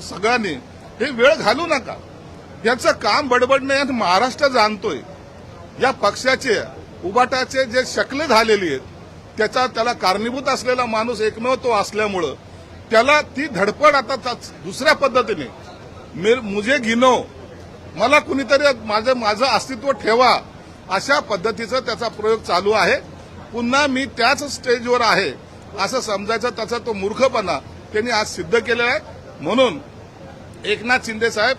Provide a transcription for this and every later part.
सगळ्यांनी हे वेळ घालू नका. याचं काम बडबडणे आणि महाराष्ट्र जाणतोय. या पक्षाचे उबाटाचे जे शकले झालेली आहेत त्याचा त्याला कारणीभूत असलेला माणूस एकमेव तो असल्यामुळं त्याला ती धडपड आता दुसऱ्या पद्धतीने. मेर- मुझे गिनो मला कुणीतरी माझं माझं अस्तित्व ठेवा अशा पद्धतीचा त्याचा प्रयोग चालू आहे. पुन्हा मी त्याच स्टेजवर आहे असं समजायचं त्याचा तो मूर्खपणा त्यांनी आज सिद्ध केलेला आहे. म्हणून एकनाथ शिंदे साहेब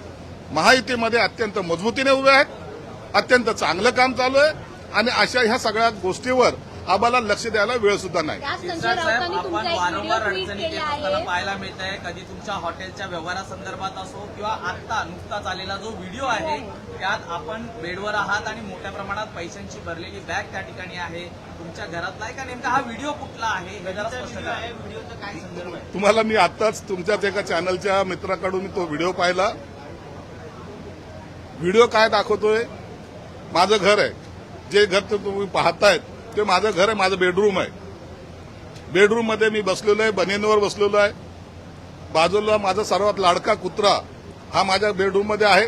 महायुतीमध्ये अत्यंत मजबूतीने उभे आहेत अत्यंत चांगलं काम चालू आहे आणि अशा ह्या सगळ्या गोष्टीवर आम्हाला लक्ष द्यायला वेळ सुद्धा नाही. साहेब आपण वारंवार येत असताना आहे पाहायला मिळत आहे कधी तुमच्या हॉटेलच्या व्यवहारासंदर्भात असो किंवा आता नुकताच आलेला जो व्हिडिओ आहे त्यात आपण बेडवर आहात आणि मोठ्या प्रमाणात पैशांची भरलेली बॅग त्या ठिकाणी आहे. तुमच्या घरातला आहे का? नेमका हा व्हिडिओ कुठला आहे? हे जरा स्पष्ट करा. तुम्हाला मी आताच तुमच्याच एका चॅनलच्या मित्राकडून तो व्हिडिओ पाहिला. व्हिडिओ काय दाखवतोय? माझं घर आहे. जे घर तुम्ही पाहतायत ते माझं घर आहे माझं बेडरूम आहे. बेडरूममध्ये मी बसलेलो आहे बनियनवर बसलेलो आहे. बाजूला माझा सर्वात लाडका कुत्रा हा माझ्या बेडरूममध्ये आहे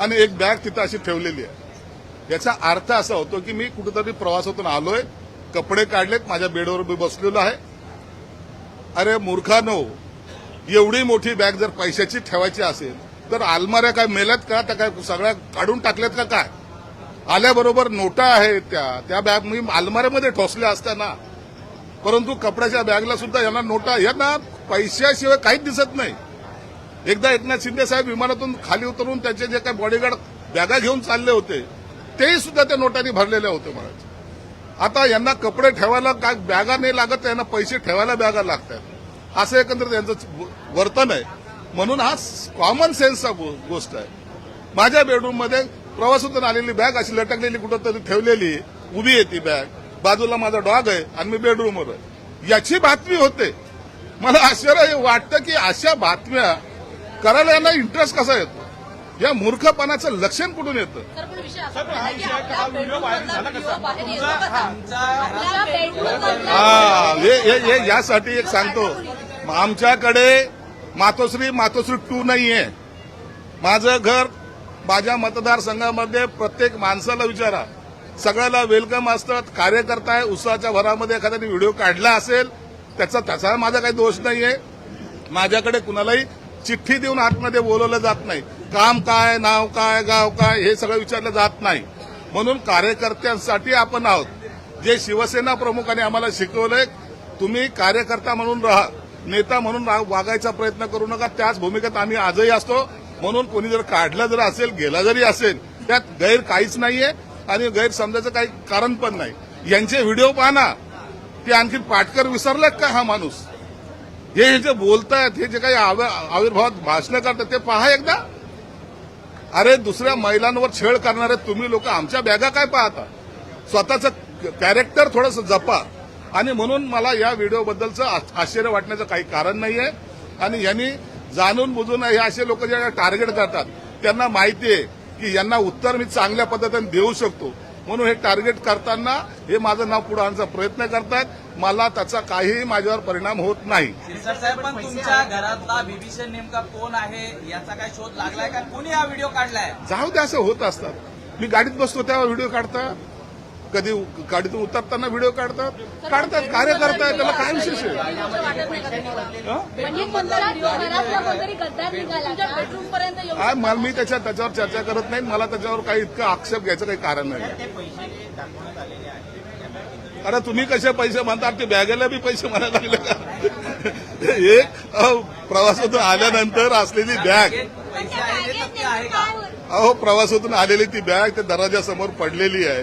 आणि एक बॅग तिथं अशी ठेवलेली आहे. याचा अर्थ असा होतो की मी कुठेतरी प्रवासातून आलोय कपडे काढलेत माझ्या बेडवर मी बसलेलो आहे. अरे मूर्खानो एवढी मोठी बॅग जर पैशाची ठेवायची असेल तर आलमाऱ्या काय मेल्यात का? त्या काय सगळ्या काढून टाकल्यात का काय? आल्याबरोबर नोटा आहेत त्या. त्या बॅग मी अलमाऱ्यामध्ये ठोसल्या असताना परंतु कपड्याच्या बॅगला सुद्धा यांना नोटा यांना पैशाशिवाय काहीच दिसत नाही. एकदा एकनाथ शिंदे साहेब विमानातून खाली उतरून त्याचे जे काही बॉडीगार्ड बॅगा घेऊन चालले होते तेही सुद्धा त्या नोटांनी भरलेले होते मला आता यांना कपडे ठेवायला काय बॅगा नाही लागत यांना पैसे ठेवायला बॅगा लागतात. असं एकंदर त्यांचं वर्तन आहे. म्हणून हा कॉमन सेन्सचा गोष्ट आहे. माझ्या बेडरूममध्ये प्रवासातून आलेली बॅग अशी लटकलेली कुठं तरी ठेवलेली उभी आहे ती बॅग. बाजूला माझा डॉग आहे आणि मी बेडरूमवर आहे. याची बातमी होते. मला आश्चर्य वाटतं की अशा बातम्या करायला यांना इंटरेस्ट कसा येतो? या मूर्खपणाचं लक्षण कुठून येतं? हा हे हे- हे यासाठी एक सांगतो. आमच्याकडे मातोश्री मातोश्री टू नाहीये. माझं घर माझ्या मतदारसंघामध्ये प्रत्येक माणसाला विचारा. सगळ्याला वेलकम असतात. कार्यकर्ता आहे उत्साहाच्या भरामध्ये एखाद्याने व्हिडिओ काढला असेल त्याचा त्याचा माझा काही दोष नाहीये. माझ्याकडे कुणालाही चिठ्ठी देऊन आतमध्ये बोलवलं जात नाही. काम काय नाव काय गाव काय हे सगळं विचारलं जात नाही. म्हणून कार्यकर्त्यांसाठी आपण आहोत. जे शिवसेना प्रमुखांनी आम्हाला शिकवलंय तुम्ही कार्यकर्ता म्हणून राहा नेता म्हणून रा- वागायचा प्रयत्न करू नका. त्याच भूमिकेत आम्ही आजही असतो. म्हणून कोणी जर काढला जर असेल गेला जरी असेल त्यात गैर काहीच नाहीये आणि गैर समजायचं काही कारण पण नाही. यांचे व्हिडिओ पाहना. ना ते आणखी पाटकर विसरलेत का हा माणूस? हे जे बोलतायत हे जे काही आव- आविर्भावात भाषणं करतात ते पहा एकदा. अरे दुसऱ्या महिलांवर छेड करणारे तुम्ही लोक आमच्या बॅगा काय पाहता? स्वतःचं कॅरेक्टर थोडंसं जपा. आणि म्हणून मला या व्हिडिओबद्दलचं आश्चर्य वाटण्याचं काही कारण नाहीये. आणि यांनी जाणून बुजून हे असे लोक जे टार्गेट करतात त्यांना माहिती आहे की यांना उत्तर मी चांगल्या पद्धतीने देऊ शकतो. म्हणून हे टार्गेट करताना हे माझं नाव पुढे आणण्याचा प्रयत्न करतायत. मला त्याचा काहीही माझ्यावर परिणाम होत नाही. तुमच्या घरातला नेमका कोण आहे? याचा काय शोध लागलाय का? कोणी हा व्हिडिओ काढलाय? जाऊ दे असं होत असतात मी गाडीत बसतो तेव्हा व्हिडिओ काढतात कधी गाडीतून उतरताना व्हिडिओ काढतात? काढतात कार्य करतायत त्याला काय विशेष आहे? हं? म्हणजे मला- मी त्याच्या त्याच्यावर चर्चा करत नाही. मला त्याच्यावर काही इतकं आक्षेप घ्यायचं काही कारण नाही. अरे तुम्ही कसे पैसे म्हणतात ते बॅगेला बी पैसे म्हणायला लागले का? एक अहो, प्रवासातून आल्यानंतर असलेली बॅग. अहो प्रवासातून आलेली ती बॅग त्या दरवाजासमोर पडलेली आहे.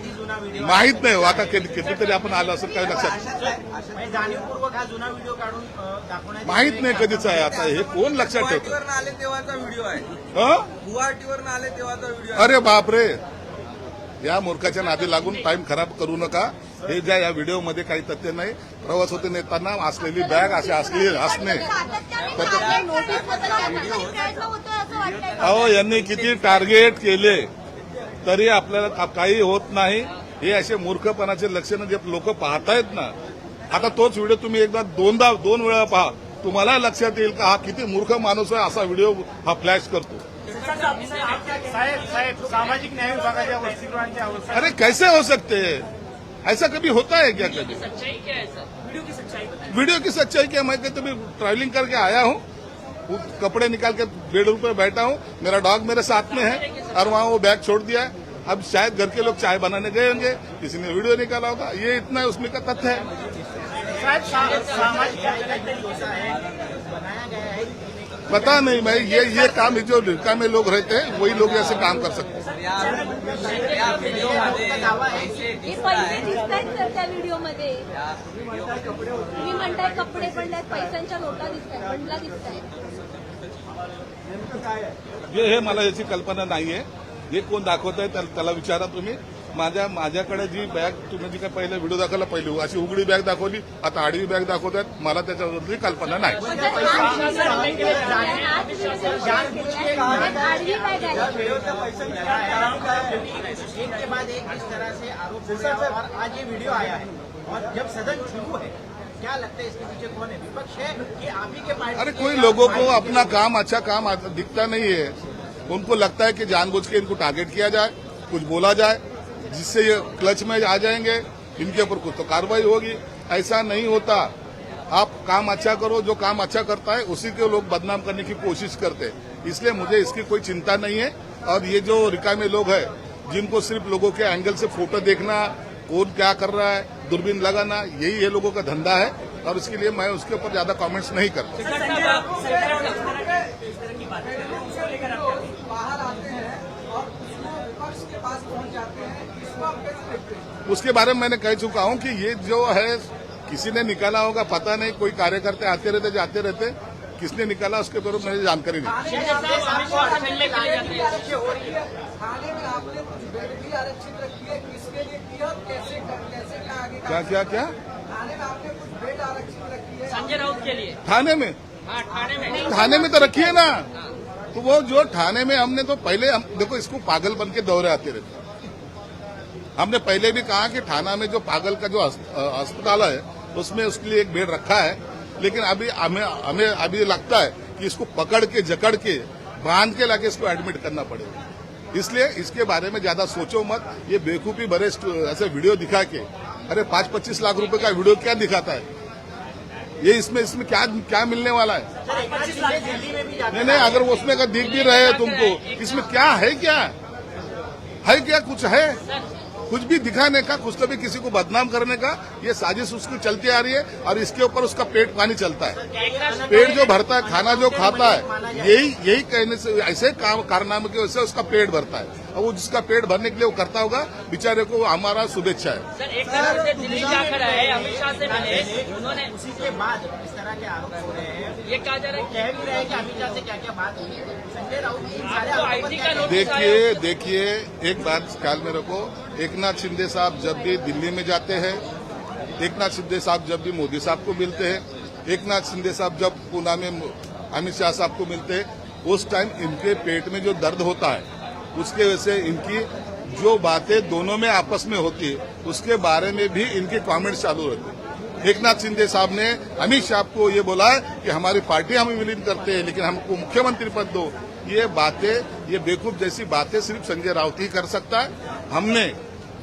माहीत नाही हो आता कितीतरी आपण आलो असं काही लक्षात म्हणजे माहीत नाही कधीच आहे आता हे कोण लक्षात ठेवतं? गुवाहाटीवरून आले तेव्हाचा व्हिडिओ आहे. हं? गुवाहाटीवरून आले तेव्हाचा व्हिडिओ आहे. अरे बापरे. या मूर्खाच्या नादी लागून टाइम खराब करू नका. हे ज्या या व्हिडिओमध्ये काही तथ्य नाही प्रवास होते नेताना असलेली बॅग असे असले असणे? अहो यांनी किती टार्गेट केले तरी आपल्याला का- काही होत नाही. हे असे मूर्खपणाचे लक्षणं जे लोक पाहतायत ना आता तोच व्हिडिओ तुम्ही एकदा दोनदा दोन वेळा पहा. तुम्हाला लक्षात येईल का हा किती मूर्ख माणूस आहे असा व्हिडिओ हा फ्लॅश करतो. साहेब साहेब सामाजिक न्याय विभागाच्या अरे कैसे हो सकते? हैं ऐसा कभी होता है क्या कभी? वीडियो की सच्चाई क्या मैं कहते भी ट्रैवलिंग करके आया हूँ वो कपड़े निकाल के बेडरूम पे बैठा हूँ मेरा डॉग मेरे साथ में है और वहाँ वो बैग छोड़ दिया है अब शायद घर के लोग चाय बनाने गए होंगे किसी ने वीडियो निकाला होगा। ये इतना उसमें का तथ्य है। साहेब सा- सामाजिक न्याय काहीतरी होता है बनाया गया है पता नहीं मैं ये ये काम जो रिका में लोग रहते हैं वही लोग ऐसे काम कर सकते हैं। तर या या व्हिडिओमध्ये दावा आहे. पैसे हे दिसत पैसे आहेत दिसत आहेत सर त्या व्हिडिओमध्ये या व्हिडिओ तुम्ही म्हणताय कपडे पडल्यात पैशांच्या नोटा दिसत आहेत बंडला दिसत आहेत हे हे मला याची कल्पना नाहीये. हे कोण दाखवत आहे त्याला त्याला विचारा तुम्ही. माझ्या माझ्याकडे जी बॅग तुम्ही जी काय पहिले व्हिडिओ दाखवला पहिली अशी उघडी बॅग दाखवली आता आडवी बॅग दाखवतात. मला त्याच्याबद्दल कल्पना नाही. आडवी बॅग आहे एक के बाद एक इस तरह से आरोप हो रहे हैं और आज ये वीडियो आया है। और जब सदन शुरू है क्या लगता है इसके पीछे कौन है? विपक्ष है कि आप ही के पार्टी अरे कोई लोगों को अपना काम अच्छा काम दिखता नहीं है। उनको लगता है कि जानबूझ के इनको टारगेट किया जाए, कुछ बोला जाए, जिससे ये क्लच में आ जाएँगे, इनके ऊपर कुछ तो कार्रवाई होगी। ऐसा नहीं होता। आप काम अच्छा करो, जो काम अच्छा करता है, उसी को लोग बदनाम करने की कोशिश करते हैं। इसलिए मुझे इसकी कोई चिंता नहीं है। और ये जो रिकामे लोग हैं, जिनको सिर्फ़ लोगों के एंगल से फ़ोटो देखना, कौन क्या कर रहा है, दूरबीन लगाना, यही ये लोगों का धंधा है। और इसके लिए मैं उसके ऊपर ज़्यादा कमेंट्स नहीं करता। उसके बारे में मैंने कह चुका हूँ कि ये जो है किसी ने निकाला होगा पता नहीं कोई कार्यकर्ता आते रहते जाते रहते किसने निकाला उसके बारे में मुझे जानकारी नहीं। थाने में आपने कुछ बेड भी आरक्षित रखी है किसके लिए किया क्या क्या क्या क्या? थाने में आपने कुछ बेड आरक्षित रखी है? संजय राउत के लिए। थाने में? हाँ थाने में। थाने में तो रखिए ना। तो वो जो थाने में हमने तो पहले हम देखो इसको पागल बन के दौरे आते रहते। हमने पहले भी कहा कि थाना में जो पागल का जो अस्पताल है, उसमें उसके लिए एक बेड रखा है। लेकिन अभी हमें हमें अभी लगता है कि इसको पकड़ के, जकड़ के, बाँध के लाके इसको एडमिट करना पड़ेगा। इसलिए इसके बारे में ज़्यादा सोचो मत। ये बेवकूफ़ी भरे ऐसे वीडियो दिखा के, अरे पाँच पच्चीस लाख रुपए का वीडियो क्या दिखाता है? ये इसमें इसमें क्या क्या मिलने वाला है? नहीं नहीं, अगर वो उसमें का दिख भी रहे तुमको, इसमें क्या है क्या? है क्या कुछ है? कुछ भी दिखाने का कुछ तो भी किसी को बदनाम करने का ये साजिश उसकी चलती आ रही है और इसके ऊपर उसका पेट पानी चलता है। पेट जो भरता है खाना जो खाता है यही यही कहने से ऐसे काम कारनामे की वजह से उसका पेट भरता है। और वो जिसका पेट भरने के लिए वो करता होगा बेचारे को हमारा शुभेच्छा है। सर एक तरफ़ से दिल्ली जाकर आए अमित शाह से मिले उन्होंने उसी के बाद इस तरह के आरोप हो रहे हैं। ये कहा जा रहा है? कह भी रहे हैं कि अमित शाह से क्या क्या बात हुई संजय राउत देखिए देखिए एक बात ख्याल में रखो। एक नाथ शिंदे साहब जब भी दिल्ली में जाते हैं एक नाथ शिंदे साहब जब भी मोदी साहब को मिलते हैं एक नाथ शिंदे साहब जब पूना में अमित शाह साहब को मिलते हैं उस टाइम इनके पेट में जो दर्द होता है उसके वजह से इनकी जो बातें दोनों में आपस में होती है उसके बारे में भी इनके कमेंट्स चालू रहते हैं। एक नाथ शिंदे साहब ने, अमित शाह को ये बोला है कि हमारी पार्टी हमें विलीन करते हैं, लेकिन हमको मुख्यमंत्री पद दो। ये बातें, ये बेवकूफ़ जैसी बातें सिर्फ़ संजय राउत ही कर सकता है। हमने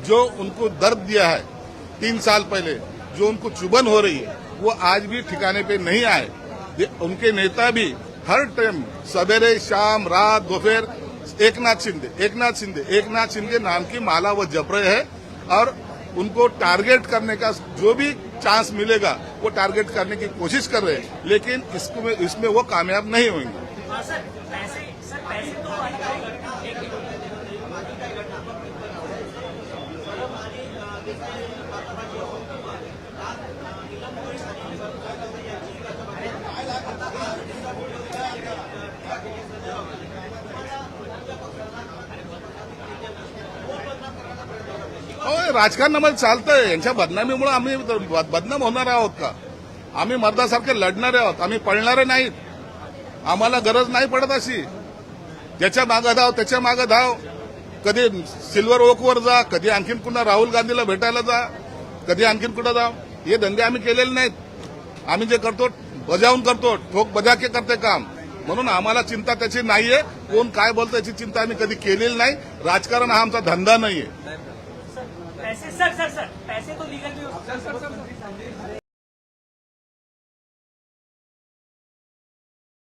जो उनको दर्द दिया है, तीन साल पहले, जो उनको चुभन हो रही है, वो आज भी ठिकाने पे नहीं आए। उनके नेता भी हर टाइम सवेरे, शाम, रात, दोपहर एक नाथ शिंदे एक नाथ शिंदे एक नाथ शिंदे नाम की माला वो जप रहे हैं, और उनको टारगेट करने का जो भी चांस मिलेगा वो टारगेट करने की कोशिश कर रहे हैं लेकिन इसमें इसमें वो कामयाब नहीं होंगे। होय राजकारणामध्ये चालतंय. यांच्या बदनामीमुळे आम्ही बदनाम होणार आहोत का? आम्ही मर्दासारखे लढणारे आहोत. आम्ही पळणारे नाहीत. आम्हाला गरज नाही पडत अशी. ज्याच्या मागं धाव त्याच्या मागं धाव. कधी सिल्वर ओकवर जा कधी आणखीन पुन्हा राहुल गांधीला भेटायला जा कधी आणखीन कुठं जा. हे धंदे आम्ही केलेले नाहीत. आम्ही जे करतो बजावून करतो. ठोक बजाके करते काम. म्हणून आम्हाला चिंता त्याची नाहीये. कोण काय बोलतं याची चिंता आम्ही कधी केलेली नाही. राजकारण हा आमचा धंदा नाहीये. पैसे सर सर सर पैसे तो लीगल भी हो सर सर सर